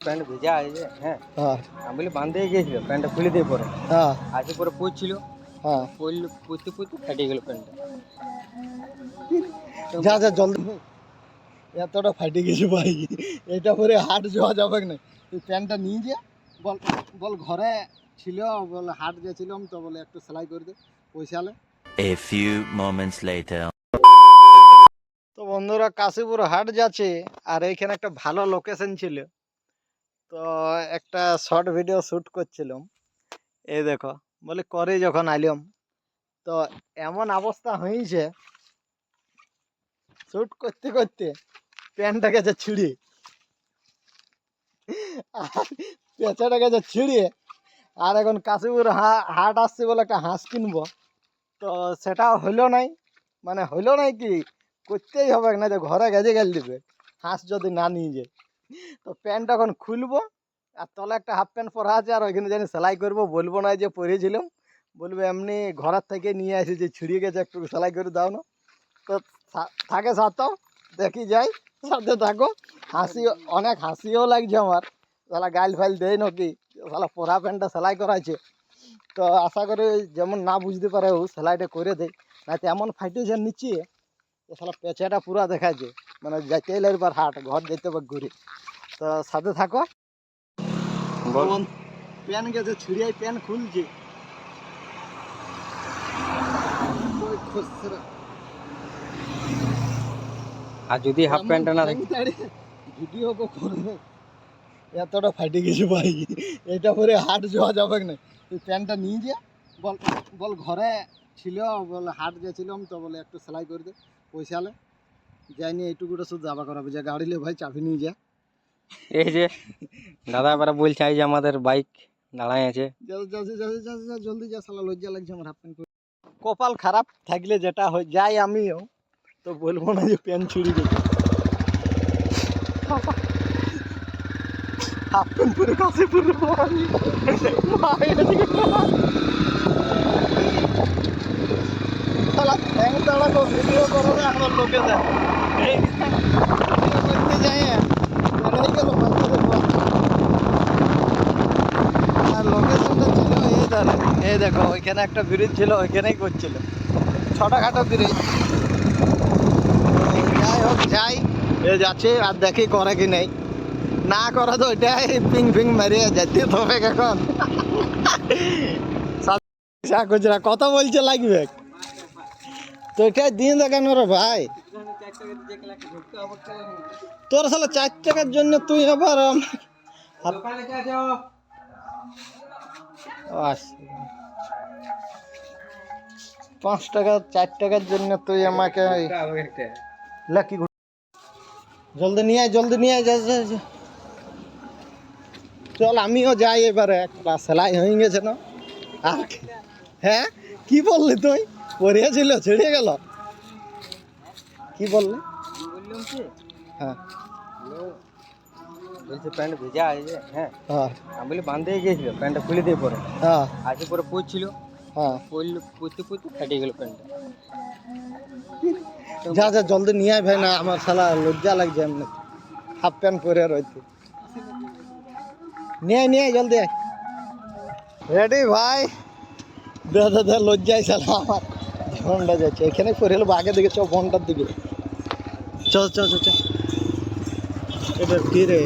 Pant ভেজা আছে হ্যাঁ। হ্যাঁ। আমি বলি বান্ধে গিয়েছিল প্যান্টটা খুলে দিয়ে পরে। হ্যাঁ। আজকে পরে পড়ছিল হ্যাঁ। পড়লে পড়তে পড়তে ফাটিয়ে গেল প্যান্টটা। যা যা জলদি এতটা ফাটে গেছে ভাই। এটা পরে হাট যাওয়া যাবে না তুই প্যান্টটা নিয়ে যা। বল বল ঘরে ছিল বল হাট গেছিলাম তো বলে একটু সেলাই করে দে পয়সা আলে A few moments later. তো বন্ধুরা কাশীপুর হাট যাচ্ছে আর এইখানে একটা ভালো লোকেশন ছিল। তো একটা শর্ট ভিডিও শ্যুট করছিলাম। এই দেখো, বলে করে যখন আইলাম, তো এমন অবস্থা হয়েছে শ্যুট করতে করতে প্যান্টটা গেছে ছিঁড়ে পেঁচাটা গেছে ছিঁড়ে, আর এখন কাশীপুর হা- হাট আসছে বলে একটা হাঁস কিনবো। তো সেটা হইল নাই মানে হইল নাই কি, করতেই হবে না, যে ঘরে গেজে গেল দিবে, হাঁস যদি না নিয়ে যায়। তো প্যান্ট এখন খুলবো আর তলে একটা হাফ প্যান্ট পরা আছে আর ওইখানে জানি সেলাই করব। বলব না যে পরেছিলাম। বলব এমনি ঘরের থেকে নিয়ে আসি যে ছিঁড়িয়ে গেছে একটু সেলাই করে দাও না। তো থাকে সাথেও, দেখি যাই। সাথে থাকো। হাসি, অনেক হাসিও লাগছে আমার। সালা গাইল ফাইল দেয় নাকি? সালা পরা প্যান্টটা সেলাই করা আছে তো আশা করি যেমন না বুঝতে পারে ও সেলাইটা করে দেয়। না তো এমন ফাইটেছে নিচে শালা পেঁচাটা পুরা দেখাচ্ছে মানে যাইতে এলে এবার হাট ঘর যেতে পার ঘুরে। তো সাথে থাকো। প্যান গেছে ছিড়িয়াই প্যান খুলছে। আর যদি হাফ প্যান্টটা না থাকে ভিডিও কো করবে। এতটা ফাটে গেছে ভাই। এটা পরে হাট যাওয়া যাবে না। তুই প্যান্টটা নিয়ে যা। বল বল ঘরে ছিল বল হাট গেছিলাম তো বলে একটু সেলাই করে দে। পয়সা আলে যাইনি এইটুকুটা শুধু যাবা করাবে। যে গাড়ি লে ভাই চাবি নিয়ে যা। এই যে দাদা এবারে বলছে এই যে আমাদের বাইক দাঁড়ায় আছে। জলদি যা, জলদি যা শালা লজ্জা লাগছে আমার হাফ প্যান্ট কপাল খারাপ থাকলে যেটা হয় যাই আমিও তো বলব না যে প্যান্ট ছুড়ি গেছে হাফ প্যান্ট পরে কাছে পরে ভিডিও করো না আমার লোকে দেয় এই দেখো, ওইখানে একটা ব্রিজ ছিল, ওইখানেই করছিল। ছোটখাটো ব্রিজ। যাই হোক, যাই। এ যাচ্ছে, আর দেখি করে কি নেই। না করে তো ওইটাই পিং পিং মারিয়ে যেতে হবে এখন। কত বলছে লাগবে। তো এটাই দিন দেখান রে ভাই? তোর সালে চার টাকার জন্য তুই আবার আচ্ছা। পাঁচ টাকা চার টাকার জন্য তুই আমাকে লাকি জলদি নিয়ে আয় জলদি নিয়ে আয়। চল আমিও যাই এবারে। একটা সেলাই হয়ে গেছে না? আর হ্যাঁ? কি বললি তুই? পড়িয়েছিল ছেড়ে গেল। কি বললি? বললাম কি হ্যাঁ। বলছে প্যান্ট ভেজা আছে হ্যাঁ। হ্যাঁ। আমি বলি বান্ধে গিয়েছিল প্যান্টটা খুলে দিয়ে পরে। হ্যাঁ। আজকে পরে পড়ছিল হ্যাঁ। পড়লে পড়তে পড়তে ফাটিয়ে গেল প্যান্টটা। যা যা জলদি নিয়ে আয় ভাই না আমার শালা লজ্জা লাগছে এমনি। হাফ প্যান্ট পরে রয়েছে নিয়ে নিয়ে জলদি আয়। রেডি ভাই। দে দে দে লজ্জাই শালা আমার। জীবনটা যাচ্ছে। এখানে পরে এলো, আগে দিকে চল হন্ডার দিকে। চ চ চ চ এটা কি রে?